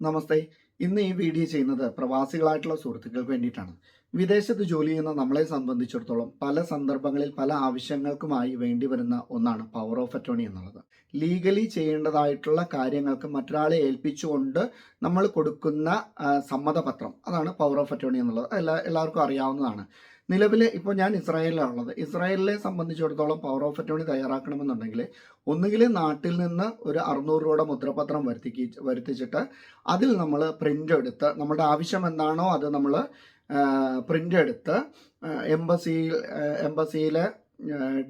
നമസ്തേ. ഇന്ന് ഈ വീഡിയോ ചെയ്യുന്നത് പ്രവാസികളായിട്ടുള്ള സുഹൃത്തുക്കൾക്ക് വേണ്ടിയിട്ടാണ്. വിദേശത്ത് ജോലി ചെയ്യുന്ന നമ്മളെ സംബന്ധിച്ചിടത്തോളം പല സന്ദർഭങ്ങളിൽ പല ആവശ്യങ്ങൾക്കുമായി വേണ്ടി വരുന്ന ഒന്നാണ് പവർ ഓഫ് അറ്റോണി എന്നുള്ളത്. ലീഗലി ചെയ്യേണ്ടതായിട്ടുള്ള കാര്യങ്ങൾക്ക് മറ്റൊരാളെ ഏൽപ്പിച്ചുകൊണ്ട് നമ്മൾ കൊടുക്കുന്ന സമ്മതപത്രം. അതാണ് പവർ ഓഫ് അറ്റോണി എന്നുള്ളത്. എല്ലാ എല്ലാവർക്കും അറിയാവുന്നതാണ്. നിലവിൽ ഇപ്പോൾ ഞാൻ ഇസ്രായേലിലാണുള്ളത്. ഇസ്രായേലിനെ സംബന്ധിച്ചിടത്തോളം പവർ ഓഫ് അറ്റോണി തയ്യാറാക്കണമെന്നുണ്ടെങ്കിൽ ഒന്നുകിൽ നാട്ടിൽ നിന്ന് ഒരു അറുന്നൂറ് രൂപയുടെ മുദ്രപത്രം വരുത്തിക്ക് വരുത്തിച്ചിട്ട് അതിൽ നമ്മൾ പ്രിന്റ് എടുത്ത് നമ്മുടെ ആവശ്യം എന്താണോ അത് നമ്മൾ പ്രിന്റ് എടുത്ത് എംബസിയിൽ എംബസിയിലെ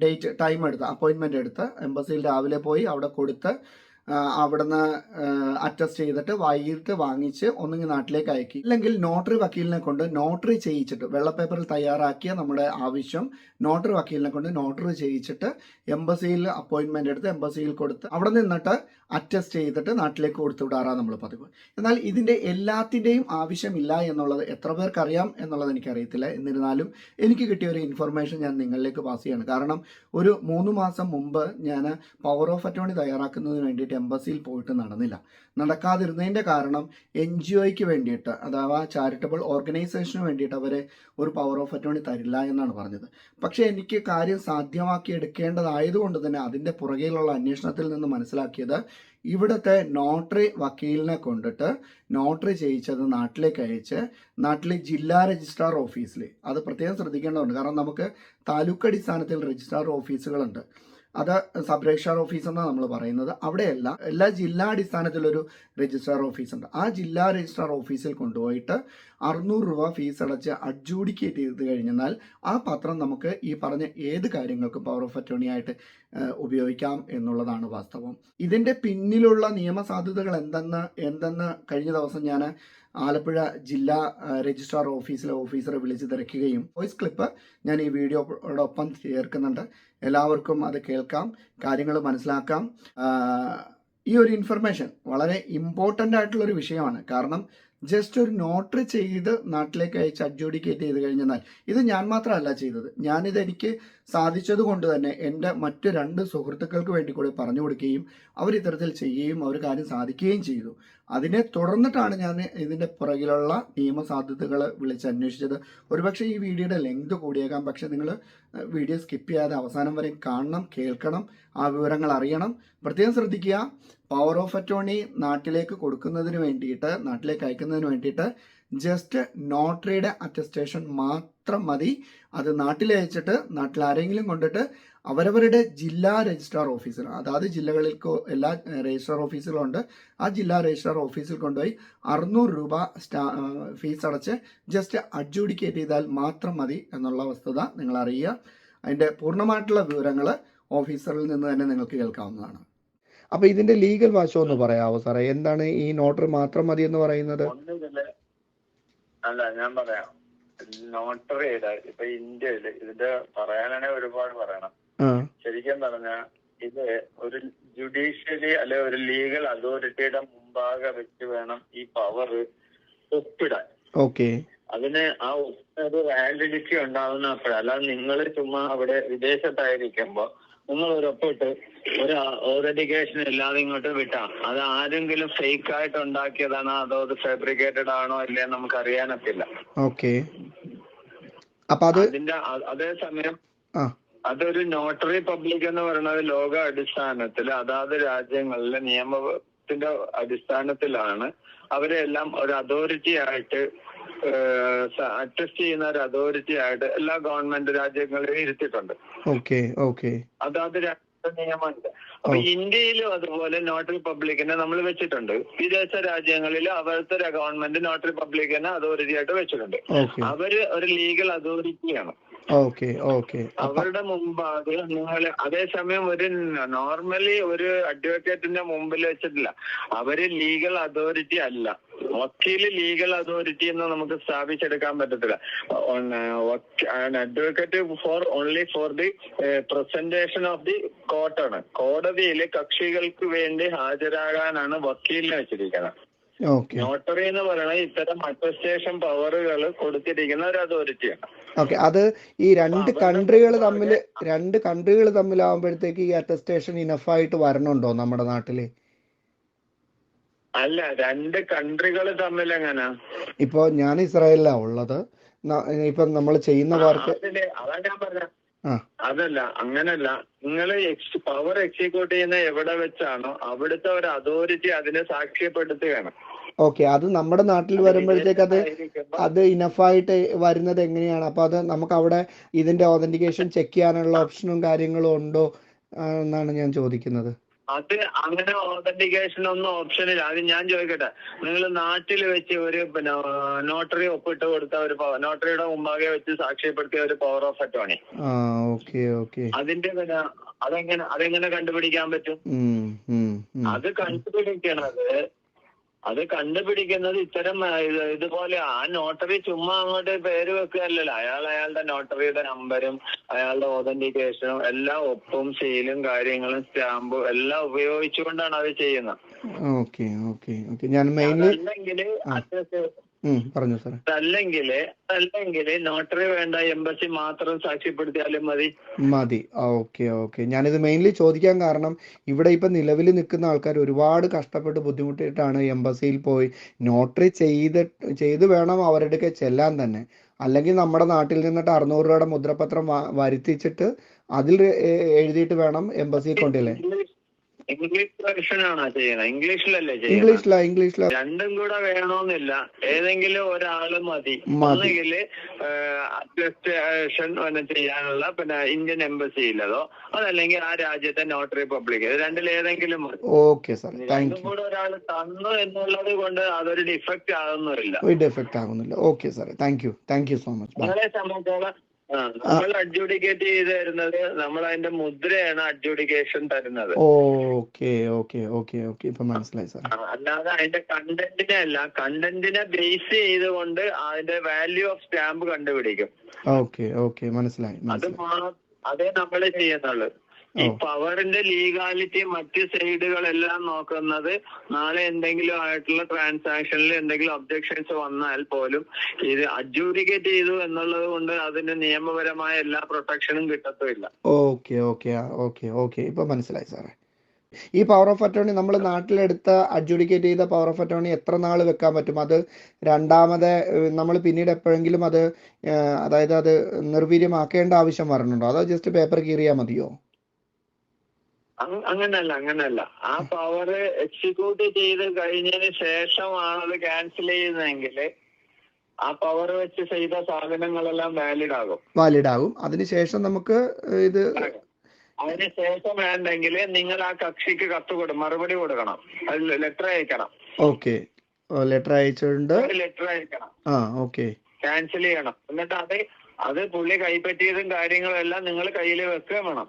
ഡേറ്റ് ടൈം എടുത്ത് അപ്പോയിൻമെന്റ് എടുത്ത് എംബസിയിൽ രാവിലെ പോയി അവിടെ കൊടുത്ത് അവിടുന്ന് അറ്റസ്റ്റ് ചെയ്തിട്ട് വൈകിട്ട് വാങ്ങിച്ച് ഒന്നുകിൽ നാട്ടിലേക്ക് അയക്കി. അല്ലെങ്കിൽ നോട്ടറി വക്കീലിനെ കൊണ്ട് നോട്ടറി ചെയ്യിച്ചിട്ട് വെള്ളപ്പേപ്പറിൽ തയ്യാറാക്കിയ നമ്മുടെ ആവശ്യം നോട്ടറി വക്കീലിനെ കൊണ്ട് നോട്ടറി ചെയ്യിച്ചിട്ട് എംബസിയിൽ അപ്പോയിൻമെന്റ് എടുത്ത് എംബസിയിൽ കൊടുത്ത് അവിടെ നിന്നിട്ട് അറ്റസ്റ്റ് ചെയ്തിട്ട് നാട്ടിലേക്ക് കൊടുത്തു വിടാറാണ് നമ്മൾ പതിവ്. എന്നാൽ ഇതിന്റെ എല്ലാത്തിന്റെയും ആവശ്യമില്ല എന്നുള്ളത് എത്ര പേർക്കറിയാം എന്നുള്ളത് എനിക്കറിയത്തില്ല. എന്നിരുന്നാലും എനിക്ക് കിട്ടിയ ഒരു ഇൻഫർമേഷൻ ഞാൻ നിങ്ങളിലേക്ക് പാസ് ചെയ്യാണ്. കാരണം ഒരു മൂന്ന് മാസം മുമ്പ് ഞാൻ പവർ ഓഫ് അറ്റോണി തയ്യാറാക്കുന്നതിന് വേണ്ടിയിട്ട് എംബസിയിൽ പോയിട്ട് നടന്നില്ല. നടക്കാതിരുന്നതിന്റെ കാരണം എൻ ജി ഒയ്ക്ക് വേണ്ടിയിട്ട് അഥവാ ചാരിറ്റബിൾ ഓർഗനൈസേഷന് വേണ്ടിയിട്ട് അവരെ ഒരു പവർ ഓഫ് അറ്റോണി തരില്ല എന്നാണ് പറഞ്ഞത്. പക്ഷേ എനിക്ക് കാര്യം സാധ്യമാക്കി എടുക്കേണ്ടതായതുകൊണ്ട് തന്നെ അതിന്റെ പുറകിലുള്ള അന്വേഷണത്തിൽ നിന്ന് മനസ്സിലാക്കിയത് ഇവിടുത്തെ നോട്ടറി വക്കീലിനെ കൊണ്ടിട്ട് നോട്ടറി ചെയ്യിച്ചത് നാട്ടിലേക്ക് അയച്ച് നാട്ടിലെ ജില്ലാ രജിസ്ട്രാർ ഓഫീസിൽ അത് പ്രത്യേകം ശ്രദ്ധിക്കേണ്ടതുണ്ട്. കാരണം നമുക്ക് താലൂക്ക് അടിസ്ഥാനത്തിൽ രജിസ്ട്രാർ ഓഫീസുകളുണ്ട്. അത് സബ് രജിസ്ട്രാർ ഓഫീസ് എന്നാണ് നമ്മൾ പറയുന്നത്. അവിടെയല്ല എല്ലാ ജില്ലാ അടിസ്ഥാനത്തിലൊരു രജിസ്ട്രാർ ഓഫീസ് ഉണ്ട് ആ ജില്ലാ രജിസ്ട്രാർ ഓഫീസിൽ കൊണ്ടുപോയിട്ട് അറുന്നൂറ് രൂപ ഫീസ് അടച്ച് അഡ്ജൂഡിക്കേറ്റ് ചെയ്ത് കഴിഞ്ഞാൽ ആ പത്രം നമുക്ക് ഈ പറഞ്ഞ ഏത് കാര്യങ്ങൾക്കും പവർ ഓഫ് അറ്റോണി ആയിട്ട് ഉപയോഗിക്കാം എന്നുള്ളതാണ് വാസ്തവം. ഇതിന്റെ പിന്നിലുള്ള നിയമസാധ്യതകൾ എന്തെന്ന് എന്തെന്ന് കഴിഞ്ഞ ദിവസം ഞാൻ ആലപ്പുഴ ജില്ലാ രജിസ്ട്രാർ ഓഫീസിലെ ഓഫീസറെ വിളിച്ച് തിരക്കുകയും വോയിസ് ക്ലിപ്പ് ഞാൻ ഈ വീഡിയോടൊപ്പം ചേർക്കുന്നുണ്ട്. എല്ലാവർക്കും അത് കേൾക്കാം കാര്യങ്ങൾ മനസ്സിലാക്കാം. ഈ ഒരു ഇൻഫർമേഷൻ വളരെ ഇമ്പോർട്ടന്റ് ആയിട്ടുള്ളൊരു വിഷയമാണ്. കാരണം ജസ്റ്റ് ഒരു നോട്ടറി ചെയ്ത് നാട്ടിലേക്ക് അയച്ച് അഡ്ജൂഡിക്കേറ്റ് ചെയ്ത് കഴിഞ്ഞാൽ ഇത് ഞാൻ മാത്രമല്ല ചെയ്തത്. ഞാനിത് എനിക്ക് സാധിച്ചത് കൊണ്ട് തന്നെ എന്റെ മറ്റ് രണ്ട് സുഹൃത്തുക്കൾക്ക് വേണ്ടി കൂടി പറഞ്ഞു കൊടുക്കുകയും അവർ ഇത്തരത്തിൽ ചെയ്യുകയും അവർ കാര്യം സാധിക്കുകയും ചെയ്തു. അതിനെ തുടർന്നിട്ടാണ് ഞാൻ ഇതിന്റെ പുറകിലുള്ള നിയമസാധ്യതകൾ വിളിച്ച് അന്വേഷിച്ചത്. ഒരുപക്ഷെ ഈ വീഡിയോയുടെ ലെങ്ത് കൂടിയേക്കാം. പക്ഷെ നിങ്ങൾ വീഡിയോ സ്കിപ്പ് ചെയ്യാതെ അവസാനം വരെ കാണണം കേൾക്കണം ആ വിവരങ്ങൾ അറിയണം. പ്രത്യേകം ശ്രദ്ധിക്കുക പവർ ഓഫ് അറ്റോണി നാട്ടിലേക്ക് കൊടുക്കുന്നതിന് വേണ്ടിയിട്ട് നാട്ടിലേക്ക് അയക്കുന്നതിന് വേണ്ടിയിട്ട് ജസ്റ്റ് നോട്ടറിയുടെ അറ്റസ്റ്റേഷൻ മാത്രം മതി. അത് നാട്ടിൽ അയച്ചിട്ട് നാട്ടിൽ ആരെങ്കിലും കൊണ്ടിട്ട് അവരവരുടെ ജില്ലാ രജിസ്ട്രാർ ഓഫീസിൽ അതാത് ജില്ലകളിൽ കൊ- എല്ലാ രജിസ്ട്രാർ ഓഫീസുകളുണ്ട് ആ ജില്ലാ രജിസ്ട്രാർ ഓഫീസിൽ കൊണ്ടുപോയി അറുന്നൂറ് രൂപ സ്റ്റാ ഫീസ് അടച്ച് ജസ്റ്റ് അഡ്ജൂഡിക്കേറ്റ് ചെയ്താൽ മാത്രം മതി എന്നുള്ള വസ്തുത നിങ്ങൾ അറിയുക അതിന്റെ പൂർണമായിട്ടുള്ള വിവരങ്ങൾ ഓഫീസറിൽ നിന്ന് തന്നെ നിങ്ങൾക്ക് കേൾക്കാവുന്നതാണ്. അപ്പൊ ഇതിന്റെ ലീഗൽ വശം ഒന്ന് പറയാവോ സാറേ? എന്താണ് ഈ നോട്ടറി മാത്രം മതി എന്ന് പറയുന്നത്? ഒന്നുമില്ല. അല്ല ഞാൻ പറയാം. നോട്ടറിയുടെ ഇപ്പൊ ഇന്ത്യയിൽ ഇതിന്റെ പറയാനാണെങ്കിൽ ഒരുപാട് പറയണം. ശരിക്കും പറഞ്ഞ ഇത് ഒരു ജുഡീഷ്യലി അല്ലെ ഒരു ലീഗൽ അതോറിറ്റിയുടെ മുമ്പാകെ വെച്ച് വേണം ഈ പവർ ഒപ്പിടാൻ. ഓക്കെ. അതിന് ആ ഒരു വാലിഡിറ്റി ഉണ്ടാവുന്ന അപ്പോഴാണ് അല്ലാതെ നിങ്ങൾ ചുമ്മാ അവിടെ വിദേശത്തായിരിക്കുമ്പോ നിങ്ങൾ ഒരു ഒപ്പിട്ട് ഒരു ഓതന്റിക്കേഷൻ ഇല്ലാതെ ഇങ്ങോട്ട് വിട്ടാ. അത് ആരെങ്കിലും ഫേക്ക് ആയിട്ട് ഉണ്ടാക്കിയതാണോ അതോ അത് ഫാബ്രിക്കേറ്റഡ് ആണോ ഇല്ലേ നമുക്ക് അറിയാനത്തില്ല. ഓക്കെ അപ്പൊ അത് അതിന്റെ അതേസമയം അതൊരു നോട്ടറി പബ്ലിക് എന്ന് പറയുന്നത് ലോക അടിസ്ഥാനത്തിൽ അതാത് രാജ്യങ്ങളിലെ നിയമത്തിന്റെ അടിസ്ഥാനത്തിലാണ് അവരെല്ലാം ഒരു അതോറിറ്റി ആയിട്ട് അറ്റസ്റ്റ് ചെയ്യുന്ന ഒരു അതോറിറ്റി ആയിട്ട് എല്ലാ ഗവൺമെന്റ് രാജ്യങ്ങളിലും ഇരുത്തിയിട്ടുണ്ട്. Okay okay. അതാത് നിയമമുണ്ട് അപ്പൊ. ഇന്ത്യയിലും അതുപോലെ നോട്ട് പബ്ലിക്കിനെ നമ്മൾ വെച്ചിട്ടുണ്ട്. വിദേശ രാജ്യങ്ങളിൽ അവിടുത്തെ ഗവൺമെന്റ് നോട്ട് പബ്ലിക്കിനെ അതോറിറ്റി ആയിട്ട് വെച്ചിട്ടുണ്ട്. അവർ ഒരു ലീഗൽ അതോറിറ്റിയാണ്. Okay okay. അവരുടെ മുമ്പാകെ നിങ്ങൾ അതേസമയം ഒരു നോർമലി ഒരു അഡ്വക്കേറ്റിന്റെ മുമ്പിൽ വെച്ചിട്ടില്ല. അവർ ലീഗൽ അതോറിറ്റി അല്ല. വക്കീൽ ലീഗൽ അതോറിറ്റി എന്ന് നമുക്ക് സ്ഥാപിച്ചെടുക്കാൻ പറ്റത്തില്ല. Advocate for only for the presentation of the കോർട്ടാണ് കോടതിയിൽ കക്ഷികൾക്ക് വേണ്ടി ഹാജരാകാനാണ് വക്കീലിനെ വെച്ചിരിക്കുന്നത്. നോട്ടറി എന്ന് പറയുന്നത് ഇത്തരം അറ്റസ്റ്റേഷൻ പവറുകൾ കൊടുത്തിരിക്കുന്ന ഒരു അതോറിറ്റിയാണ് ഓക്കെ അത് ഈ രണ്ട് കൺട്രികൾ തമ്മിൽ രണ്ട് കൺട്രികൾ തമ്മിലാവുമ്പോഴത്തേക്ക് ഈ അറ്റസ്റ്റേഷൻ ഇനഫായിട്ട് വരണുണ്ടോ നമ്മുടെ നാട്ടിൽ? അല്ല രണ്ട് കൺട്രികൾ തമ്മിൽ എങ്ങനെ? ഇപ്പൊ ഞാൻ ഇസ്രായേലിലാ ഉള്ളത്. ഇപ്പൊ നമ്മൾ ചെയ്യുന്ന വർക്ക് അതാ ഞാൻ പറഞ്ഞ. അതല്ല അങ്ങനല്ല. നിങ്ങൾ പവർ എക്സിക്യൂട്ട് ചെയ്യുന്ന എവിടെ വെച്ചാണോ അവിടുത്തെ ഒരു അതോറിറ്റി അതിനെ സാക്ഷ്യപ്പെടുത്തുകയാണ്. ഓക്കെ അത് നമ്മുടെ നാട്ടിൽ വരുമ്പോഴത്തേക്ക് അത് അത് ഇനഫായിട്ട് വരുന്നത് എങ്ങനെയാണ്? അപ്പൊ അത് നമുക്ക് അവിടെ ഇതിന്റെ ഓതന്റിക്കേഷൻ ചെക്ക് ചെയ്യാനുള്ള ഓപ്ഷനും കാര്യങ്ങളും ഉണ്ടോ എന്നാണ് ഞാൻ ചോദിക്കുന്നത്. അത് അങ്ങനെ ഓതന്റിക്കേഷൻ ഒന്നും ഓപ്ഷനില്ല അത് ഞാൻ ചോദിക്കട്ടെ. നിങ്ങൾ നാട്ടിൽ വെച്ച് ഒരു പിന്നെ നോട്ടറി ഒപ്പിട്ട് കൊടുത്ത ഒരു നോട്ടറിയുടെ മുമ്പാകെ വെച്ച് സാക്ഷ്യപ്പെടുത്തിയ ഒരു പവർ ഓഫ് അറ്റോണി അതിന്റെ പിന്നെ അതെങ്ങനെ അതെങ്ങനെ കണ്ടുപിടിക്കാൻ പറ്റും. അത് കണ്ടുപിടിക്കണത് അത് കണ്ടുപിടിക്കുന്നത് ഇത്തരം ഇതുപോലെ ആ നോട്ടറി ചുമ്മാ അങ്ങോട്ട് പേര് വെക്കുകയല്ലല്ലോ. അയാൾ അയാളുടെ നോട്ടറിയുടെ നമ്പരും അയാളുടെ ഓതന്റിക്കേഷനും എല്ലാ ഒപ്പും സീലും കാര്യങ്ങളും സ്റ്റാമ്പും എല്ലാം ഉപയോഗിച്ചുകൊണ്ടാണ് അത് ചെയ്യുന്നത്. Okay okay okay. ഞാൻ മെയിൻലി പറഞ്ഞു സാർ അല്ലെങ്കിൽ അല്ലെങ്കിൽ നോട്ടറി വേണ്ട എംബസി മാത്രം സാക്ഷ്യപ്പെടുത്തിയാലും മതി. മതി. Okay okay. ഞാനിത് മെയിൻലി ചോദിക്കാൻ കാരണം ഇവിടെ ഇപ്പം നിലവിൽ നിൽക്കുന്ന ആൾക്കാർ ഒരുപാട് കഷ്ടപ്പെട്ട് ബുദ്ധിമുട്ടിയിട്ടാണ് എംബസിയിൽ പോയി നോട്ടറി ചെയ്ത് ചെയ്ത് വേണം അവരുടെ ചെല്ലാൻ തന്നെ. അല്ലെങ്കിൽ നമ്മുടെ നാട്ടിൽ നിന്നിട്ട് അറുന്നൂറ് രൂപയുടെ മുദ്രപത്രം വരുത്തിച്ചിട്ട് അതിൽ എഴുതിയിട്ട് വേണം എംബസിയിൽ കൊണ്ടില്ലേ ഇംഗ്ലീഷ് വെർഷനാണോ ആണോ ഇംഗ്ലീഷിലല്ലേ ചെയ്യുന്നത്? ഇംഗ്ലീഷിലാ ഇംഗ്ലീഷിലാ രണ്ടും കൂടെ വേണമെന്നില്ല. ഏതെങ്കിലും ഒരാൾ മതി. അല്ലെങ്കിൽ ഒന്നുകിൽ അറ്റസ്റ്റേഷൻ ചെയ്യാനുള്ള പിന്നെ ഇന്ത്യൻ എംബസിയിലതോ അതല്ലെങ്കിൽ ആ രാജ്യത്തെ നോട്ടറി പബ്ലിക് രണ്ടിൽ ഏതെങ്കിലും മതി. ഓക്കെ സാർ രണ്ടും കൂടെ ഒരാൾ തന്നു എന്നുള്ളത് കൊണ്ട് അതൊരു ഡിഫക്റ്റ് ആകുന്നില്ല. ഡിഫക്റ്റ് ആകുന്നില്ല okay sir thank you thank you so much സംബന്ധിച്ചോളം നമ്മൾ അഡ്ജുഡിക്കേറ്റ് ചെയ്ത് തരുന്നത് നമ്മൾ അതിന്റെ മുദ്രയാണ് അഡ്ജുഡിക്കേഷൻ തരുന്നത്. Okay okay okay okay. ഇപ്പൊ മനസ്സിലായി സാർ അല്ലാതെ അതിന്റെ കണ്ടന്റിനെ അല്ല കണ്ടന്റിനെ ബേസ് ചെയ്തുകൊണ്ട് അതിന്റെ വാല്യൂ ഓഫ് സ്റ്റാമ്പ് കണ്ടുപിടിക്കും. Okay okay. മനസ്സിലായി അത് അതേ നമ്മൾ ചെയ്യുന്നുള്ളൂ. ഈ പവറിന്റെ ലീഗാലിറ്റി മറ്റ് സൈഡുകളെല്ലാം നോക്കുന്നത് നാളെ എന്തെങ്കിലും ആയിട്ടുള്ള ട്രാൻസാക്ഷനിൽ എന്തെങ്കിലും ഒബ്ജക്ഷൻസ് വന്നാൽ പോലും ഇത് അഡ്ജൂഡിക്കേറ്റ് ചെയ്തു എന്നുള്ളത് കൊണ്ട് അതിന് നിയമപരമായ എല്ലാ പ്രൊട്ടക്ഷനും കിട്ടത്തുമില്ല. Okay okay okay okay. ഇപ്പൊ മനസ്സിലായി സാറേ. ഈ പവർ ഓഫ് അറ്റോണി നമ്മൾ നാട്ടിലെടുത്ത അഡ്ജുഡിക്കേറ്റ് ചെയ്ത പവർ ഓഫ് അറ്റോണി എത്ര നാൾ വെക്കാൻ പറ്റും? അത് രണ്ടാമത് നമ്മൾ പിന്നീട് എപ്പോഴെങ്കിലും അത് അതായത് അത് നിർവീര്യമാക്കേണ്ട ആവശ്യം വരണുണ്ടോ? അതോ ജസ്റ്റ് പേപ്പർ കീറിയാൽ മതിയോ? അങ്ങനല്ല അങ്ങനല്ല. ആ പവർ എക്സിക്യൂട്ട് ചെയ്ത് കഴിഞ്ഞതിന് ശേഷമാണ് അത് ക്യാൻസൽ ചെയ്യുന്നതെങ്കിൽ ആ പവർ വെച്ച് ചെയ്ത സാധനങ്ങളെല്ലാം വാലിഡ് ആകും. വാലിഡ് ആകും. അതിനുശേഷം നമുക്ക് ഇത് അതിനുശേഷം വേണ്ടെങ്കിൽ നിങ്ങൾ ആ കക്ഷിക്ക് കത്ത് കൊടു മറുപടി കൊടുക്കണം. ലെറ്റർ അയക്കണം. ഓക്കെ ലെറ്റർ അയച്ചിട്ടുണ്ട്. ലെറ്റർ അയക്കണം. ആ ഓക്കെ ക്യാൻസൽ ചെയ്യണം. എന്നിട്ട് അത് അത് പുള്ളി കൈപ്പറ്റിയതും കാര്യങ്ങളും എല്ലാം നിങ്ങൾ കയ്യിൽ വെക്കുകയും വേണം.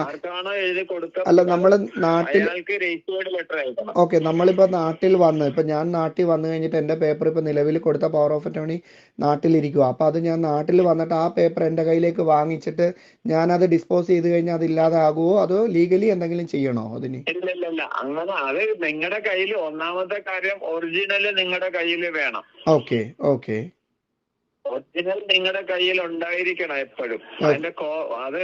ആർക്കാണോ എഴുതി കൊടുക്കുക അല്ല നമ്മൾ നാട്ടിൽ രജിസ്റ്റേർഡ് ലെറ്റർ അയക്കണം ഓക്കെ നമ്മളിപ്പോ നാട്ടിൽ വന്ന് ഇപ്പൊ ഞാൻ നാട്ടിൽ വന്നു കഴിഞ്ഞിട്ട് എന്റെ പേപ്പർ ഇപ്പൊ നിലവിൽ കൊടുത്ത പവർ ഓഫ് അറ്റോണി നാട്ടിലിരിക്കുക അപ്പൊ അത് ഞാൻ നാട്ടിൽ വന്നിട്ട് ആ പേപ്പർ എന്റെ കയ്യിലേക്ക് വാങ്ങിച്ചിട്ട് ഞാൻ അത് ഡിസ്പോസ് ചെയ്ത് കഴിഞ്ഞാൽ അത് ഇല്ലാതാകുമോ അതോ ലീഗലി എന്തെങ്കിലും ചെയ്യണോ അതിന്? അങ്ങനെ അത് നിങ്ങളുടെ കയ്യിൽ ഒന്നാമത്തെ കാര്യം ഒറിജിനൽ നിങ്ങളുടെ കയ്യിൽ വേണം. Okay okay. ഒറിജിനൽ നിങ്ങളുടെ കയ്യിൽ ഉണ്ടായിരിക്കണം എപ്പോഴും. അതിന്റെ കോ അത്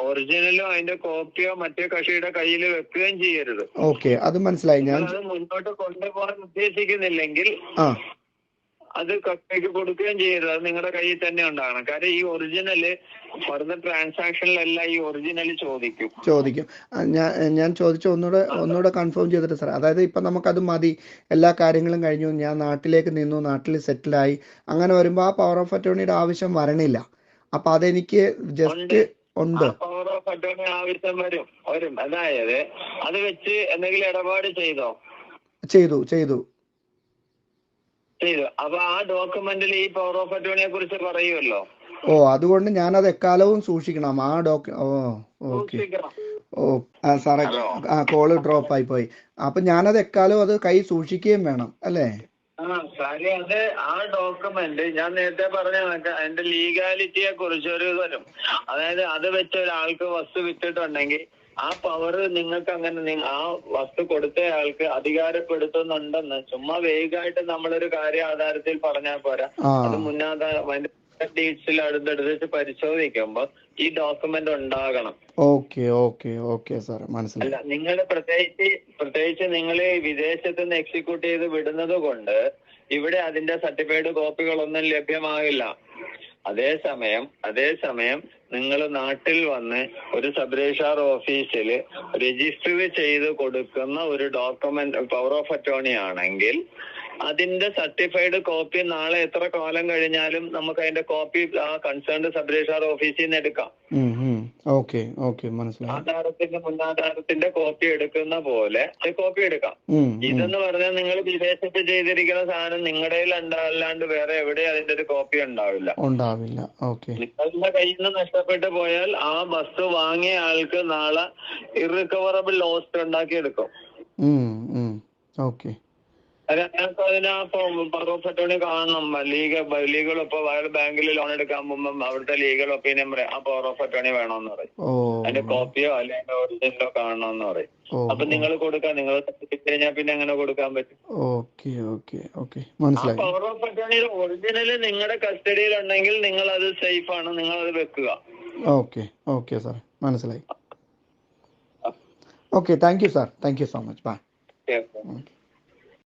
ഒറിജിനലും അതിന്റെ കോപ്പിയോ മറ്റേ കക്ഷിയുടെ കയ്യിൽ വെക്കുകയും ചെയ്യരുത്. ഓക്കെ അത് മനസ്സിലായി. ഞാൻ അത് മുന്നോട്ട് കൊണ്ടുപോകാൻ ഉദ്ദേശിക്കുന്നില്ലെങ്കിൽ അത് കക്ഷിക്ക് കൊടുക്കുകയും ചെയ്യരുത്. അത് നിങ്ങളുടെ കയ്യിൽ തന്നെ ഉണ്ടാകണം. കാര്യം ഈ ഒറിജിനൽ ഫർദർ ട്രാൻസാക്ഷനിലെല്ലാം ഈ ഒറിജിനൽ ചോദിക്കും. ചോദിക്കും. ഞാൻ ഞാൻ ചോദിച്ച ഒന്നുകൂടെ ഒന്നുകൂടെ കൺഫേം ചെയ്തിട്ട് സാർ അതായത് ഇപ്പൊ നമുക്കത് മതി. എല്ലാ കാര്യങ്ങളും കഴിഞ്ഞു. ഞാൻ നാട്ടിലേക്ക് നിന്നു. നാട്ടിൽ സെറ്റിലായി അങ്ങനെ വരുമ്പോൾ ആ പവർ ഓഫ് അറ്റോണിയുടെ ആവശ്യം വരണില്ല. അപ്പൊ അതെനിക്ക് ജസ്റ്റ് ഉണ്ട്. പവർ ഓഫ് അറ്റോർണി ആവശ്യം വരും. വരും. അതായത് അത് വെച്ച് എന്തെങ്കിലും ഇടപാട് ചെയ്തോ? ചെയ്തു ചെയ്തു. ചെയ്തു അപ്പൊ ആ ഡോക്യുമെന്റിൽ ഈ പവർ ഓഫ് അറ്റോണിയെ കുറിച്ച് പറയുമല്ലോ ഓ അതുകൊണ്ട് ഞാനത് എക്കാലവും സൂക്ഷിക്കണം. ആ ഡോക്യു ഓ ഓക്കെ. ഓ ആ സാറേ ആ കോൾ ഡ്രോപ്പ് ആയി പോയി. അപ്പൊ ഞാനത് എക്കാലവും അത് കൈ സൂക്ഷിക്കുകയും വേണം അല്ലേ? അത് ആ ഡോക്യുമെന്റ് ഞാൻ നേരത്തെ പറഞ്ഞ അതിന്റെ ലീഗാലിറ്റിയെ കുറിച്ച് ഒരു വരും അതായത് അത് വെച്ച് ഒരാൾക്ക് വസ്തു വിറ്റിട്ടുണ്ടെങ്കിൽ ആ പവർ നിങ്ങൾക്ക് അങ്ങനെ ആ വസ്തു കൊടുത്ത ആൾക്ക് അധികാരപ്പെടുത്തുന്നുണ്ടെന്ന് ചുമ്മാ വേഗമായിട്ട് നമ്മളൊരു കാര്യ ആധാരത്തിൽ പറഞ്ഞാൽ പോരാ അത് മുന്നാധാ അതിന്റെ ഡീറ്റ്സിൽ അടുത്തടുത്ത് പരിശോധിക്കുമ്പോ ഈ ഡോക്യുമെന്റ് ഉണ്ടാകണം. ഓക്കെ ഓക്കെ ഓക്കെ സാർ മനസ്സിലായി. അല്ല നിങ്ങൾ പ്രത്യേകിച്ച് പ്രത്യേകിച്ച് നിങ്ങൾ വിദേശത്ത് നിന്ന് എക്സിക്യൂട്ട് ചെയ്ത് വിടുന്നത് കൊണ്ട് ഇവിടെ അതിന്റെ സർട്ടിഫൈഡ് കോപ്പികളൊന്നും ലഭ്യമാകില്ല. അതേസമയം അതേസമയം നിങ്ങൾ നാട്ടിൽ വന്ന് ഒരു സബ് രജിസ്ട്രാർ ഓഫീസിൽ രജിസ്റ്റർ ചെയ്ത് കൊടുക്കുന്ന ഒരു ഡോക്യുമെന്റ് പവർ ഓഫ് അറ്റോർണി ആണെങ്കിൽ അതിന്റെ സർട്ടിഫൈഡ് കോപ്പി നാളെ എത്ര കാലം കഴിഞ്ഞാലും നമുക്ക് അതിന്റെ കോപ്പി ആ കൺസേൺഡ് സബ് രജിസ്ട്രാർ ഓഫീസിൽ നിന്ന് എടുക്കാം ഓക്കെ ഓക്കെ മനസ്സിലായി. ആധാരത്തിന്റെ മുന്നാധാരത്തിന്റെ കോപ്പി എടുക്കുന്ന പോലെ അത് കോപ്പി എടുക്കാം. ഇതെന്ന് പറഞ്ഞാൽ നിങ്ങൾ വിദേശത്ത് ചെയ്തിരിക്കുന്ന സാധനം നിങ്ങളുടെ അല്ലാണ്ട് വേറെ എവിടെ അതിന്റെ ഒരു കോപ്പി ഉണ്ടാവില്ല. ഉണ്ടാവില്ല. ഓക്കെ. നിങ്ങളുടെ കയ്യിൽ നിന്ന് നഷ്ടപ്പെട്ടു പോയാൽ ആ ബസ് വാങ്ങിയ ആൾക്ക് നാളെ ഇറിക്കവറബിൾ ലോസ്റ്റ് ഉണ്ടാക്കി എടുക്കും ഓക്കെ. അത് ഞങ്ങൾക്ക് അതിന് ഓഫ് കാണണം. ലീഗ് ലീഗൽ ഒപ്പം അയാൾ ബാങ്കിൽ ലോൺ എടുക്കാൻ പോകുമ്പോൾ അവിടുത്തെ ലീഗൽ ഒപ്പീനിയൻ പറയും ആ പവർ ഓഫ് അറ്റോണി വേണമെന്ന് പറയും അതിന്റെ കോപ്പിയോ അല്ലെങ്കിൽ ഒറിജിനലോ കാണണമെന്ന് പറയും. അപ്പൊ നിങ്ങൾ കൊടുക്കാം നിങ്ങൾ കഴിഞ്ഞാൽ പിന്നെ എങ്ങനെ കൊടുക്കാൻ പറ്റും? Okay okay okay. മനസ്സിലായി. പവർ ഓഫ് അറ്റോണി ഒറിജിനൽ നിങ്ങളുടെ കസ്റ്റഡിയിൽ ഉണ്ടെങ്കിൽ നിങ്ങൾ അത് സേഫ് ആണ് നിങ്ങൾ അത് വെക്കുക. ഓക്കെ ഓക്കെ സാർ മനസ്സിലായി. Okay thank you sir. Thank you so much. Bye. Okay.